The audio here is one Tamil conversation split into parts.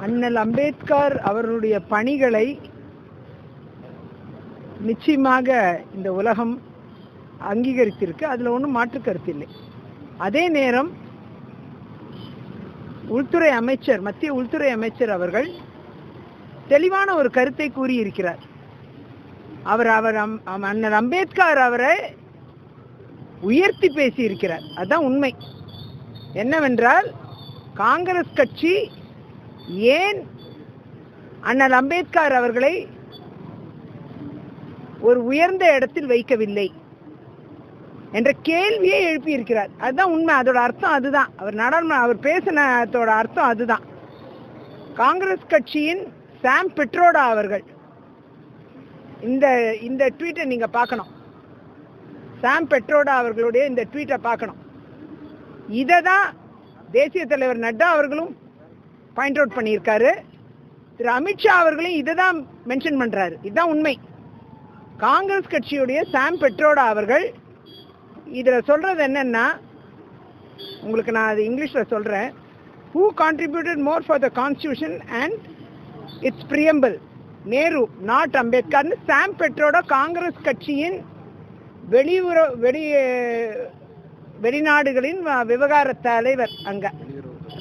அண்ணல் அம்பேத்கர் அவர்களுடைய பணிகளை நிச்சயமாக இந்த உலகம் அங்கீகரித்திருக்கு. அதில் ஒன்றும் மாற்று கருத்து இல்லை. அதே நேரம் உள்துறை அமைச்சர் மத்திய உள்துறை அமைச்சர் அவர்கள் தெளிவான ஒரு கருத்தை கூறியிருக்கிறார். அவர் அவர் அம்- அண்ணல் அம்பேத்கர் அவரை உயர்த்தி பேசியிருக்கிறார். அதான் உண்மை. என்னவென்றால் காங்கிரஸ் கட்சி ஏன் அண்ணல் அம்பேத்கர் அவர்களை ஒரு உயர்ந்த இடத்தில் வைக்கவில்லை என்ற கேள்வியை எழுப்பியிருக்கிறார். அதுதான் உண்மை. அதோட அர்த்தம் அதுதான். அவர் நாடாளுமன்ற அவர் பேசினதோட அர்த்தம் அதுதான். காங்கிரஸ் கட்சியின் சாம் பெட்ரோடா அவர்கள். இந்த இந்த ட்வீட்டை நீங்க பார்க்கணும். சாம் பெட்ரோடா அவர்களுடைய இந்த ட்வீட்டை பார்க்கணும். இதை தான் தேசிய தலைவர் நட்டா அவர்களும் பாயிண்ட் அவுட் பண்ணியிருக்காரு. திரு அமித்ஷா அவர்களையும் இதை தான் மென்ஷன் பண்ணுறாரு இதுதான் உண்மை. காங்கிரஸ் கட்சியுடைய சாம் பெட்ரோடா அவர்கள் இதில் சொல்கிறது என்னென்னா உங்களுக்கு நான் அது இங்கிலீஷில் சொல்கிறேன் who contributed more for the constitution and its preamble Nehru not அம்பேத்கர்னு Sam Pitroda Congress கட்சியின் வெளியுறவு வெளி வெளிநாடுகளின் வ- விவகார தலைவர் அங்கே.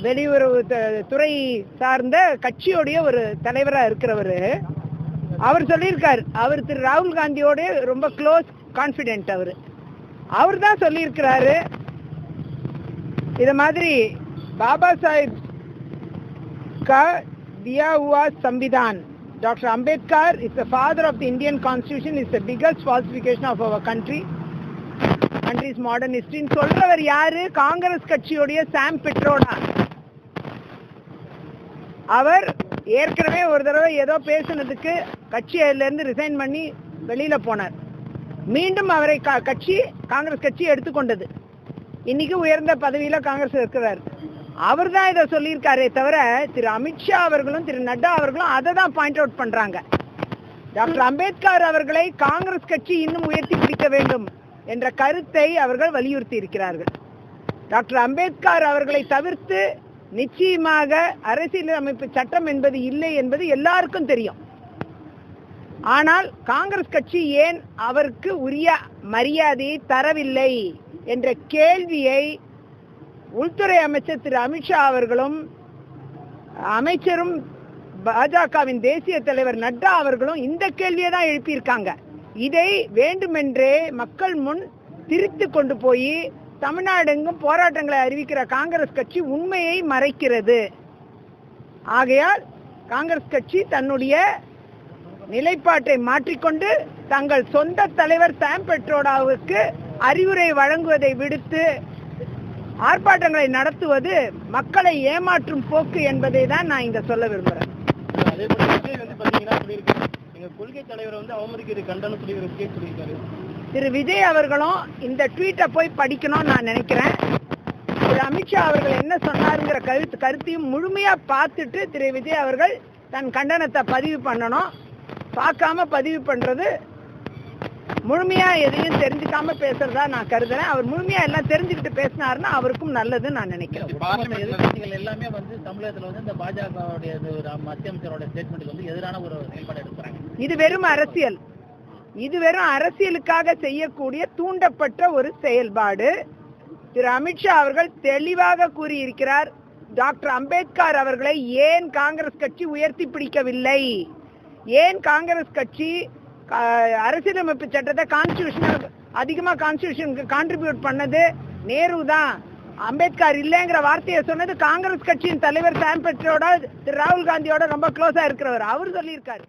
வெளியுறவு துறை சார்ந்த கட்சியோடைய ஒரு தலைவரா இருக்கிறவரு. அவர் சொல்லியிருக்கார். அவர் திரு ராகுல் காந்தியோட ரொம்ப க்ளோஸ் கான்ஃபிடென்ட் அவர். அவர் தான் சொல்லியிருக்கிறாரு. இத மாதிரி பாபா சாஹிப் க தியா ஹுவா சம்பிதான். Doctor Ambedkar is the father of the Indian constitution is the biggest falsification of our country country's modern ஹிஸ்ட்ரின்னு சொல்றவர் யாரு? காங்கிரஸ் கட்சியுடைய சாம் பெட்ரோடா அவர் ஏற்கனவே ஒரு தடவை ஏதோ பேசுனதுக்கு கட்சியிலேருந்து ரிசைன் பண்ணி வெளியில் போனார். மீண்டும் அவரை க- கட்சி காங்கிரஸ் கட்சி எடுத்துக்கொண்டது. இன்னைக்கு உயர்ந்த பதவியில் காங்கிரஸ் இருக்கிறார். அவர் தான் இதை சொல்லியிருக்காரே தவிர திரு அமித்ஷா அவர்களும் திரு நட்டா அவர்களும் அதை தான் பாயிண்ட் அவுட் பண்ணுறாங்க டாக்டர் அம்பேத்கர் அவர்களை காங்கிரஸ் கட்சி இன்னும் உயர்த்தி பிடிக்க வேண்டும் என்ற கருத்தை அவர்கள் வலியுறுத்தி இருக்கிறார்கள். டாக்டர் அம்பேத்கர் அவர்களை தவிர்த்து நிச்சயமாக அரசியலமைப்பு சட்டம் என்பது இல்லை என்பது எல்லாருக்கும் தெரியும். ஆனால் காங்கிரஸ் கட்சி ஏன் அவருக்கு உரிய மரியாதையை தரவில்லை என்ற கேள்வியை உள்துறை அமைச்சர் திரு அமித்ஷா அவர்களும் அமைச்சரும் பாஜகவின் தேசிய தலைவர் நட்டா அவர்களும் இந்த கேள்வியை தான் எழுப்பியிருக்காங்க. இதை வேண்டுமென்றே மக்கள் முன் திரித்து கொண்டு போய் தமிழ்நாடெங்கும் போராட்டங்களை அறிவிக்கிற காங்கிரஸ் கட்சி உண்மையை மறைக்கிறது. ஆகையால் காங்கிரஸ் கட்சி தன்னுடைய நிலைப்பாட்டை மாற்றிக்கொண்டு தங்கள் சொந்த தலைவர் சாம் பெட்ரோடாவுக்கு அறிவுரை வழங்குவதை விடுத்து ஆர்ப்பாட்டங்களை நடத்துவது மக்களை ஏமாற்றும் போக்கு என்பதை தான் நான் இங்க சொல்ல விரும்புகிறேன் அதே போல வந்து பாத்தீங்கன்னா சொல்லியிருக்காரு. எங்க கொள்கை தலைவரை வந்து அவமதிக்கிறது கண்டனம் சொல்லி சொல்லியிருக்காரு. திரு விஜய் அவர்களும் இந்த ட்வீட்டை போய் படிக்கணும்னு நான் நினைக்கிறேன். திரு அமித்ஷா அவர்கள் என்ன சொன்னாருங்கிற கருத்து கருத்தையும் முழுமையா பார்த்துட்டு திரு விஜய் அவர்கள் தன் கண்டனத்தை பதிவு பண்ணணும். பார்க்காம பதிவு பண்றது முழுமையா எதையும் தெரிஞ்சுக்காம பேசுறதா நான் கருதுறேன். அவர் முழுமையா எல்லாம் தெரிஞ்சுக்கிட்டு பேசினாருன்னா அவருக்கும் நல்லதுன்னு நான் நினைக்கிறேன். பார்லிமெண்ட் எதிர்க்கட்சிகள் எல்லாமே வந்து தமிழகத்துல வந்து இந்த பாஜகவுடைய மத்திய அமைச்சரோட ஸ்டேட்மெண்ட்டுக்கு வந்து எதிரான ஒரு செயல்பாடு எடுக்கிறாங்க. இது வெறும் அரசியல். இது வெறும் அரசியலுக்காக செய்யக்கூடிய தூண்டப்பட்ட ஒரு செயல்பாடு. திரு அமித்ஷா அவர்கள் தெளிவாக கூறியிருக்கிறார் டாக்டர் அம்பேத்கர் அவர்களை ஏன் காங்கிரஸ் கட்சி உயர்த்தி பிடிக்கவில்லை? ஏன் காங்கிரஸ் கட்சி அரசியலமைப்பு சட்டத்தை கான்ஸ்டியூஷன் அதிகமா கான்ஸ்டியூஷனுக்கு கான்ட்ரிபியூட் பண்ணது? நேரு தான். அம்பேத்கர் இல்லைங்கிற வார்த்தையை சொன்னது காங்கிரஸ் கட்சியின் தலைவர் சாம் பெட்ரோட திரு ராகுல் காந்தியோட ரொம்ப க்ளோஸா இருக்கிறவர். அவர் சொல்லியிருக்காரு.